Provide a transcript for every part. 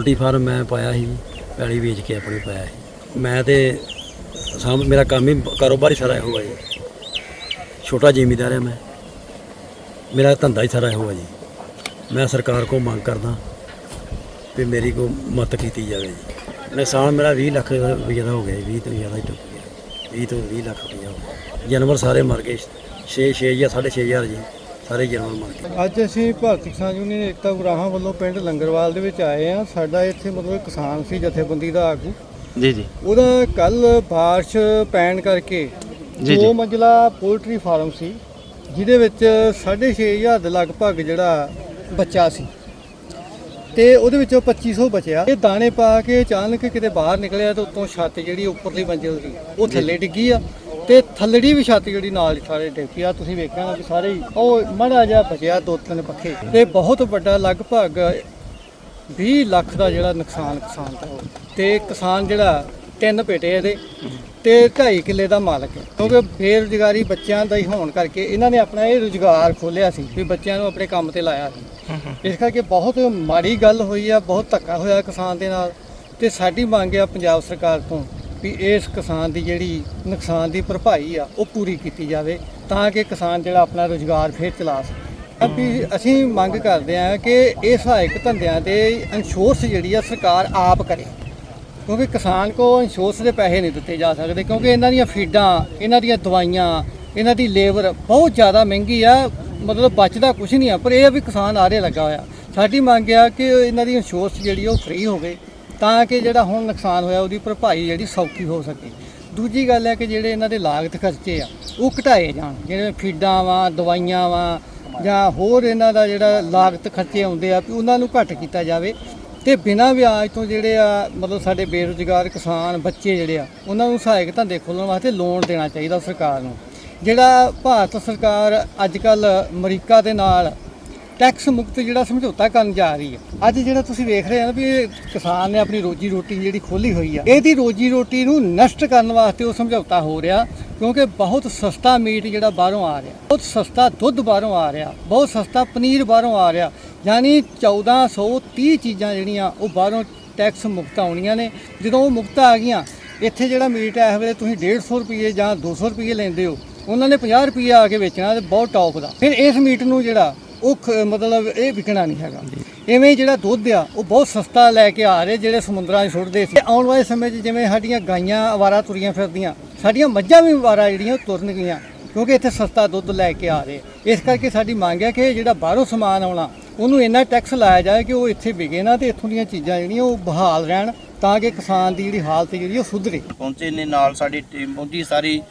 Poultry farm ਮੈਂ ਪਾਇਆ ਸੀ, ਪੈਲੀ ਵੇਚ ਕੇ ਆਪਣੇ ਪਾਇਆ ਸੀ। ਮੈਂ ਤੇ ਸਾਮ ਮੇਰਾ ਕੰਮ ਹੀ ਕਾਰੋਬਾਰ ਹੀ ਸਾਰਾ ਇਹੋ ਹੈ ਜੀ। ਛੋਟਾ ਜ਼ਿਮੀਦਾਰ ਹੈ ਮੈਂ। ਮੇਰਾ ਧੰਦਾ ਹੀ ਸਾਰਾ ਇਹੋ ਹੈ ਜੀ। ਮੈਂ ਸਰਕਾਰ ਕੋਲ ਮੰਗ ਕਰਦਾ ਵੀ ਮੇਰੀ ਕੋ ਮਦਦ ਕੀਤੀ ਜਾਵੇ ਜੀ। ਨੁਕਸਾਨ ਮੇਰਾ 20 ਲੱਖ ਰੁਪਏ ਦਾ ਹੋ ਗਿਆ ਜੀ 20 ਤੋਂ ਜ਼ਿਆਦਾ ਹੀ ਟੁੱਟ ਗਿਆ। 20 ਤੋਂ 20 ਲੱਖ ਰੁਪਏ ਹੋ ਗਿਆ। ਜਾਨਵਰ ਸਾਰੇ ਮਰ ਗਏ 6 6 ਜਾਂ 6.5 ਜੀ। ਸਾਰੇ ਜਾਨਵਰ ਮਰ ਗਏ ਅੱਜ ਅਸੀਂ ਭਾਰਤੀ ਕਿਸਾਨ ਯੂਨੀਅਨ ਏਕਤਾ ਗੁਰਾਹਾਂ ਵੱਲੋਂ ਪਿੰਡ ਲੰਗਰਵਾਲ ਦੇ ਵਿੱਚ ਆਏ ਆ ਸਾਡਾ ਇੱਥੇ ਮਤਲਬ ਕਿਸਾਨ ਸੀ ਜਥੇਬੰਦੀ ਦਾ ਆਗੂ। ਜੀ ਜੀ। ਉਹਦਾ ਕੱਲ ਬਾਰਿਸ਼ ਪੈਣ ਕਰਕੇ ਜੀ, ਦੋ। ਮੰਜ਼ਲਾ ਪੋਲਟਰੀ ਫਾਰਮ ਸੀ ਜਿਹਦੇ ਵਿੱਚ 6500 ਦੇ ਲਗਭਗ ਜਿਹੜਾ ਬੱਚਾ ਸੀ। ਤੇ ਉਹਦੇ ਵਿੱਚੋਂ 2500 ਬਚਿਆ। ਇਹ ਦਾਣੇ ਪਾ ਕੇ ਅਚਾਨਕ ਕਿਤੇ ਬਾਹਰ ਨਿਕਲਿਆ ਤੇ ਉੱਤੋਂ ਛੱਤ ਜਿਹੜੀ ਉੱਪਰਲੀ ਮੰਜ਼ਿਲ ਦੀ ਉਹ ਥੱਲੇ ਡਿੱਗੀ ਆ। ਤੇ ਥੱਲੜੀ ਵੀ ਛੱਤ ਜਿਹੜੀ ਨਾਲ ਸਾਰੇ ਡਿੱਗੀ ਆ ਤੁਸੀਂ ਵੇਖਿਆ ਨਾ ਵੀ ਸਾਰੇ ਹੀ ਉਹ ਮੜਾ ਜਿਹਾ ਬਚਿਆ ਦੋ ਤਿੰਨ ਪੱਖੇ। ਤੇ ਬਹੁਤ ਵੱਡਾ ਲਗਭਗ 20 ਲੱਖ ਦਾ ਜਿਹੜਾ ਨੁਕਸਾਨ ਕਿਸਾਨ ਦਾ ਹੋਇਆ ਤੇ ਕਿਸਾਨ ਜਿਹੜਾ ਤਿੰਨ ਪੇਟੇ ਇਹਦੇ ਤੇ 2.5 ਕਿੱਲੇ ਦਾ ਮਾਲਕ ਹੈ। ਕਿਉਂਕਿ ਬੇਰੁਜ਼ਗਾਰੀ ਬੱਚਿਆਂ ਦਾ ਹੀ ਹੋਣ ਕਰਕੇ ਇਹਨਾਂ ਨੇ ਆਪਣਾ ਇਹ ਰੁਜ਼ਗਾਰ ਖੋਲਿਆ ਸੀ ਵੀ ਬੱਚਿਆਂ ਨੂੰ ਆਪਣੇ ਕੰਮ ਤੇ ਲਾਇਆ ਸੀ। ਇਸ ਕਰਕੇ ਬਹੁਤ ਮਾੜੀ ਗੱਲ ਹੋਈ ਆ ਬਹੁਤ ਧੱਕਾ ਹੋਇਆ ਕਿਸਾਨ ਦੇ ਨਾਲ। ਤੇ ਸਾਡੀ ਮੰਗ ਆ ਪੰਜਾਬ ਸਰਕਾਰ ਤੋਂ ਵੀ ਇਸ ਕਿਸਾਨ ਦੀ ਜਿਹੜੀ ਨੁਕਸਾਨ ਦੀ ਭਰਪਾਈ ਆ, ਉਹ ਪੂਰੀ ਕੀਤੀ ਜਾਵੇ ਤਾਂ ਕਿ ਕਿਸਾਨ ਜਿਹੜਾ ਆਪਣਾ ਰੁਜ਼ਗਾਰ ਫੇਰ ਚਲਾ ਸਕੇ। ਵੀ ਅਸੀਂ ਮੰਗ ਕਰਦੇ ਹਾਂ ਕਿ ਇਹ ਸਹਾਇਕ ਧੰਦਿਆਂ ਤੇ ਇੰਸ਼ੋਰੈਂਸ ਜਿਹੜੀ ਆ, ਸਰਕਾਰ ਆਪ ਕਰੇ। ਕਿਉਂਕਿ ਕਿਸਾਨ ਕੋ ਇੰਸ਼ੋਰੈਂਸ ਦੇ ਪੈਸੇ ਨਹੀਂ ਦਿੱਤੇ ਜਾ ਸਕਦੇ, ਕਿਉਂਕਿ ਇਹਨਾਂ ਦੀਆਂ ਫੀਡਾਂ, ਇਹਨਾਂ ਦੀਆਂ ਦਵਾਈਆਂ, ਇਹਨਾਂ ਦੀ ਲੇਬਰ ਬਹੁਤ ਜ਼ਿਆਦਾ ਮਹਿੰਗੀ ਆ, ਮਤਲਬ ਬਚਦਾ ਕੁਝ ਨਹੀਂ ਆ, ਪਰ ਇਹ ਆ ਵੀ ਕਿਸਾਨ ਆਰੇ ਲੱਗਾ ਹੋਇਆ। ਸਾਡੀ ਮੰਗ ਆ ਕਿ ਇਹਨਾਂ ਦੀ ਇੰਸ਼ੋਰੈਂਸ ਜਿਹੜੀ ਉਹ ਫ੍ਰੀ ਹੋਵੇ। ਤਾਂ ਕਿ ਜਿਹੜਾ ਹੁਣ ਨੁਕਸਾਨ ਹੋਇਆ ਉਹਦੀ ਭਰਪਾਈ ਜਿਹੜੀ ਸੌਖੀ ਹੋ ਸਕੇ। ਦੂਜੀ ਗੱਲ ਹੈ ਕਿ ਜਿਹੜੇ ਇਹਨਾਂ ਦੇ ਲਾਗਤ ਖਰਚੇ ਆ, ਉਹ ਘਟਾਏ ਜਾਣ। ਜਿਹੜੇ ਫੀਡਾਂ ਵਾ, ਦਵਾਈਆਂ ਵਾ, ਜਾਂ ਹੋਰ ਇਹਨਾਂ ਦਾ ਜਿਹੜਾ ਲਾਗਤ ਖਰਚੇ ਆਉਂਦੇ ਆ, ਵੀ ਉਹਨਾਂ ਨੂੰ ਘੱਟ ਕੀਤਾ ਜਾਵੇ। ਤੇ ਬਿਨਾਂ ਵਿਆਜ ਤੋਂ ਜਿਹੜੇ ਆ, ਮਤਲਬ ਸਾਡੇ ਬੇਰੁਜ਼ਗਾਰ ਕਿਸਾਨ, ਬੱਚੇ ਜਿਹੜੇ ਆ, ਉਹਨਾਂ ਨੂੰ ਸਹਾਇਕ ਧੰਦੇ ਖੋਲ੍ਹਣ ਵਾਸਤੇ ਲੋਨ ਦੇਣਾ ਚਾਹੀਦਾ ਸਰਕਾਰ ਨੂੰ। ਜਿਹੜਾ ਭਾਰਤ ਸਰਕਾਰ ਅੱਜ ਕੱਲ ਅਮਰੀਕਾ ਦੇ ਨਾਲ ਟੈਕਸ ਮੁਕਤ ਜਿਹੜਾ ਸਮਝੌਤਾ ਕਰਨ ਜਾ ਰਹੀ ਹੈ। ਅੱਜ ਜਿਹੜਾ ਤੁਸੀਂ ਵੇਖ ਰਹੇ ਆ ਨਾ ਵੀ ਕਿਸਾਨ ਨੇ ਆਪਣੀ ਰੋਜੀ ਰੋਟੀ ਜਿਹੜੀ ਖੋਲੀ ਹੋਈ ਆ, ਇਹਦੀ ਰੋਜੀ ਰੋਟੀ ਨੂੰ ਨਸ਼ਟ ਕਰਨ ਵਾਸਤੇ ਉਹ ਸਮਝੌਤਾ ਹੋ ਰਿਹਾ ਕਿਉਂਕਿ ਬਹੁਤ ਸਸਤਾ ਮੀਟ ਜਿਹੜਾ ਬਾਹਰੋਂ ਆ ਰਿਹਾ, ਬਹੁਤ ਸਸਤਾ ਦੁੱਧ ਬਾਹਰੋਂ ਆ ਰਿਹਾ, ਬਹੁਤ ਸਸਤਾ ਪਨੀਰ ਬਾਹਰੋਂ ਆ ਰਿਹਾ, ਯਾਨੀ 1430 ਚੀਜ਼ਾਂ ਜਿਹੜੀਆਂ ਉਹ ਬਾਹਰੋਂ ਟੈਕਸ ਮੁਕਤ ਆਉਣੀਆਂ ਨੇ। ਜਦੋਂ ਉਹ ਮੁਕਤ ਆ ਗਈਆਂ, ਇੱਥੇ ਜਿਹੜਾ ਮੀਟ ਹੈ ਇਸ ਵੇਲੇ ਤੁਸੀਂ 150 ਰੁਪਏ ਜਾਂ 200 ਰੁਪਏ ਲੈਂਦੇ ਹੋ, ਉਹਨਾਂ ਨੇ 50 ਰੁਪਏ ਆ ਕੇ ਵੇਚਣਾ ਤੇ ਬਹੁਤ ਟੌਪ ਦਾ। ਫਿਰ ਇਸ ਮੀਟ ਨੂੰ ਜਿਹੜਾ ਉਹ ਖ- ਮਤਲਬ ਇਹ ਵਿਕਣਾ ਨਹੀਂ ਹੈਗਾ। ਐਵੇਂ ਹੀ ਜਿਹੜਾ ਦੁੱਧ ਆ, ਉਹ ਬਹੁਤ ਸਸਤਾ ਲੈ ਕੇ ਆ ਰਹੇ ਜਿਹੜੇ ਸਮੁੰਦਰਾਂ 'ਚ ਸੁੱਟਦੇ ਸੀ। ਆਉਣ ਵਾਲੇ ਸਮੇਂ 'ਚ ਜਿਵੇਂ ਸਾਡੀਆਂ ਗਾਈਆਂ ਅਵਾਰਾ ਤੁਰੀਆਂ ਫਿਰਦੀਆਂ, ਸਾਡੀਆਂ ਮੱਝਾਂ ਵੀ ਅਵਾਰਾ ਜਿਹੜੀਆਂ ਉਹ ਤੁਰਨਗੀਆਂ ਕਿਉਂਕਿ ਇੱਥੇ ਸਸਤਾ ਦੁੱਧ ਲੈ ਕੇ ਆ ਰਹੇ। ਇਸ ਕਰਕੇ ਸਾਡੀ ਮੰਗ ਹੈ ਕਿ ਜਿਹੜਾ ਬਾਹਰੋਂ ਸਮਾਨ ਆਉਣਾ, ਉਹਨੂੰ ਇੰਨਾ ਟੈਕਸ ਲਾਇਆ ਜਾਏ ਕਿ ਉਹ ਇੱਥੇ ਵਿਕੇ ਨਾ ਤੇ ਇੱਥੋਂ ਦੀਆਂ ਚੀਜ਼ਾਂ ਜਿਹੜੀਆਂ ਉਹ ਬਹਾਲ ਰਹਿਣ, ਤਾਂ ਕਿ ਕਿਸਾਨ ਦੀ ਜਿਹੜੀ ਹਾਲਤ ਜਿਹੜੀ ਉਹ ਸੁਧਰੇ। ਪਹੁੰਚੇ ਨੇ ਨਾਲ ਸਾਡੀ ਟੀਮ ਪਹੁੰਚੀ, ਸਾਰੀ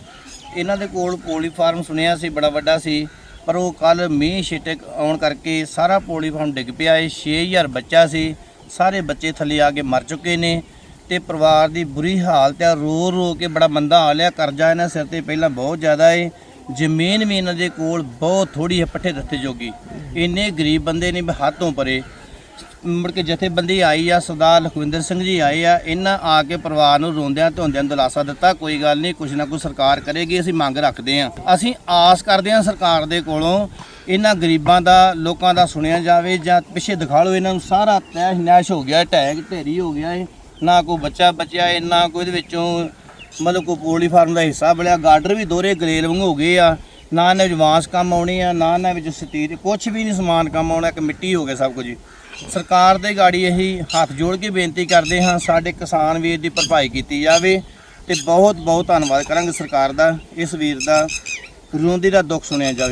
ਇਹਨਾਂ ਦੇ ਕੋਲ ਪੋਲੀ ਫਾਰਮ ਸੁਣਿਆ ਸੀ, ਬੜਾ ਵੱਡਾ ਸੀ। ਪਰ ਉਹ ਕੱਲ ਮੀਂਹ ਛਿਟਕ ਆਉਣ ਕਰਕੇ ਸਾਰਾ ਪੋਲੀਫਾਰਮ ਡਿੱਗ ਪਿਆ ਇਹ 6000 ਬੱਚਾ ਸੀ। ਸਾਰੇ ਬੱਚੇ ਥੱਲੇ ਆ ਕੇ ਮਰ ਚੁੱਕੇ ਨੇ ਤੇ ਪਰਿਵਾਰ ਦੀ ਬੁਰੀ ਹਾਲਤ ਆ। ਰੋ ਰੋ ਕੇ ਬੜਾ ਮੰਦਾ ਹਾਲ ਆ। ਕਰਜ਼ਾ ਇਹਨਾਂ ਸਿਰ ਤੇ ਪਹਿਲਾਂ ਬਹੁਤ ਜ਼ਿਆਦਾ ਏ। ਜ਼ਮੀਨ ਵੀ ਇਹਨਾਂ ਦੇ ਕੋਲ ਬਹੁਤ ਥੋੜੀ ਹੈ, ਪੱਠੇ ਦਿੱਤੇ ਜੋਗੀ। ਇੰਨੇ ਗਰੀਬ ਬੰਦੇ ਨੇ ਹੱਥੋਂ ਪਰੇ। ਮੁੜ ਕੇ ਜਥੇਬੰਦੀ ਆਈ ਆ, ਸਰਦਾਰ ਲਖਵਿੰਦਰ ਸਿੰਘ ਜੀ ਆਏ ਆ, ਇਹਨਾਂ ਆ ਕੇ ਪਰਿਵਾਰ ਨੂੰ ਰੋਂਦਿਆਂ ਧੋਂਦਿਆਂ ਦਿਲਾਸਾ ਦਿੱਤਾ, ਕੋਈ ਗੱਲ ਨਹੀਂ, ਕੁਛ ਨਾ ਕੁਛ ਸਰਕਾਰ ਕਰੇਗੀ, ਅਸੀਂ ਮੰਗ ਰੱਖਦੇ ਆ ਅਸੀਂ ਆਸ ਕਰਦੇ ਆ ਸਰਕਾਰ ਦੇ ਕੋਲੋਂ ਇਹਨਾਂ ਗਰੀਬਾਂ ਦਾ, ਲੋਕਾਂ ਦਾ ਸੁਣਿਆ ਜਾਵੇ ਜਾਂ ਪਿੱਛੇ ਦਿਖਾ ਲਓ, ਇਹਨਾਂ ਨੂੰ ਸਾਰਾ ਤੈਸ਼ ਨੈਸ਼ ਹੋ ਗਿਆ ਟੈਗ ਢੇਰੀ ਹੋ ਗਿਆ ਏ ਨਾ ਕੋਈ ਬੱਚਾ ਬਚਿਆ ਏ ਨਾ ਕੋਈ ਇਹਦੇ ਵਿੱਚੋਂ ਮਤਲਬ ਕੋਈ ਪੋਲੀ ਫਾਰਮ ਦਾ ਹਿੱਸਾ ਬਣਿਆ। ਗਾਰਡਰ ਵੀ ਦੋਰੇ ਗਰੇਲ ਵਾਂਗ ਹੋ ਗਏ ਆ। ਨਾ ਇਹਨਾਂ ਵਿੱਚ ਵਾਂਸ ਕੰਮ ਆਉਣੀ ਆ, ਨਾ ਇਹਨਾਂ ਵਿੱਚ ਸਤੀਰ ਕੁਛ ਵੀ ਨਹੀਂ ਸਮਾਨ ਕੰਮ ਆਉਣਾ, ਇੱਕ ਮਿੱਟੀ ਹੋ ਗਿਆ ਸਭ ਕੁਝ। ਸਰਕਾਰ ਦੇ ਗਾੜੀ ਇਹੀ ਹੱਥ ਜੋੜ ਕੇ ਬੇਨਤੀ ਕਰਦੇ ਹਾਂ, ਸਾਡੇ ਕਿਸਾਨ ਵੀਰ ਦੀ ਭਰਪਾਈ ਕੀਤੀ ਜਾਵੇ ਤੇ ਬਹੁਤ ਬਹੁਤ ਧੰਨਵਾਦ ਕਰਾਂਗੇ ਸਰਕਾਰ ਦਾ, ਇਸ ਵੀਰ ਦਾ, ਰੋਂਦੀ ਦਾ ਦੁੱਖ ਸੁਣਿਆ ਜਾਵੇ।